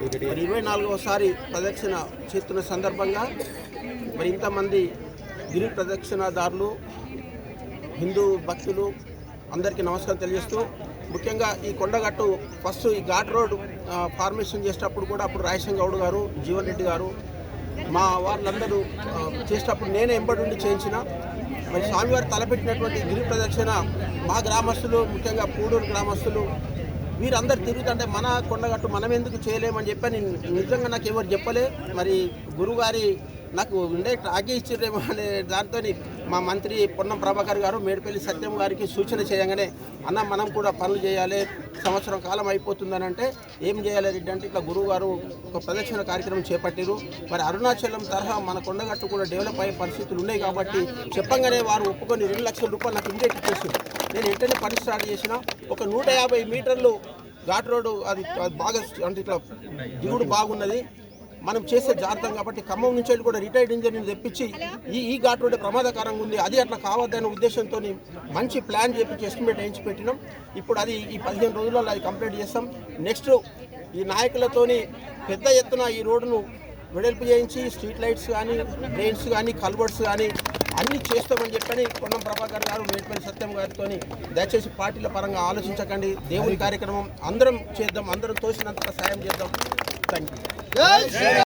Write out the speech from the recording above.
మరి ఇరవై నాలుగవసారి ప్రదక్షిణ చేస్తున్న సందర్భంగా మరి ఇంతమంది గిరి ప్రదక్షిణదారులు హిందూ భక్తులు అందరికీ నమస్కారం తెలియజేస్తూ ముఖ్యంగా ఈ కొండగట్టు ఫస్ట్ ఈ ఘాట్ రోడ్ ఫార్మేషన్ చేసేటప్పుడు కూడా అప్పుడు రాయసింగ్ గౌడ్ గారు జీవన్ రెడ్డి గారు మా వాళ్ళందరూ చేసేటప్పుడు నేనే ఎంబడి ఉండి చేయించిన. మరి స్వామివారు తలపెట్టినటువంటి గిరి ప్రదక్షిణ మా గ్రామస్తులు ముఖ్యంగా పూడూరు గ్రామస్తులు వీరందరు తిరుగుతుంటే మన కొండగట్టు మనం ఎందుకు చేయలేమని చెప్పని నిజంగా నాకు ఎవరు చెప్పలే. మరి గురుగారి నాకు ఉండే ఆగే ఇచ్చిర్రేమో అనే దాంతో మా మంత్రి పొన్నం ప్రభాకర్ గారు మేడిపల్లి సత్యం గారికి సూచన చేయగానే అన్న మనం కూడా పనులు చేయాలి. సంవత్సరం కాలం అయిపోతుందని అంటే ఏం చేయాలి? రెడ్డి అంటే ఇట్లా గురువు గారు ఒక ప్రదక్షిణ కార్యక్రమం చేపట్టారు మరి అరుణాచలం తరహా మన కొండగట్టు కూడా డెవలప్ అయ్యే పరిస్థితులు ఉన్నాయి కాబట్టి చెప్పంగానే వారు ఒప్పుకొని రెండు లక్షల రూపాయలు నాకు ఇండైరెక్ట్ చేసింది నేను వెంటనే పని స్టార్ట్ చేసిన. ఒక నూట యాభై మీటర్లు ఘాట్ రోడ్డు అది బాగా అంటే ఇట్లా దిగుడు బాగున్నది. మనం చేసే జాగ్రత్తం కాబట్టి ఖమ్మం నుంచి వెళ్ళి కూడా రిటైర్డ్ ఇంజనీర్ని తెప్పించి ఈ ఈ ఘాట్ రోడ్ ప్రమాదకరంగా ఉంది. అది అట్లా కావద్దనే ఉద్దేశంతో మంచి ప్లాన్ చేపించి ఎస్టిమేట్ వేయించి పెట్టినాం. ఇప్పుడు అది ఈ పదిహేను రోజులలో అది కంప్లీట్ చేస్తాం. నెక్స్ట్ ఈ నాయకులతోని పెద్ద ఎత్తున ఈ రోడ్డును వెడల్పు చేయించి స్ట్రీట్ లైట్స్ కానీ డ్రైన్స్ కానీ కల్వర్ట్స్ కానీ అన్ని చేస్తామని చెప్పని పొన్నం ప్రభాకర్ గారు మేడిపల్లి సత్యం గారితో దయచేసి పార్టీల పరంగా ఆలోచించకండి. దేవుని కార్యక్రమం అందరం చేద్దాం అందరం తోసినంత సాయం చేద్దాం. Thank you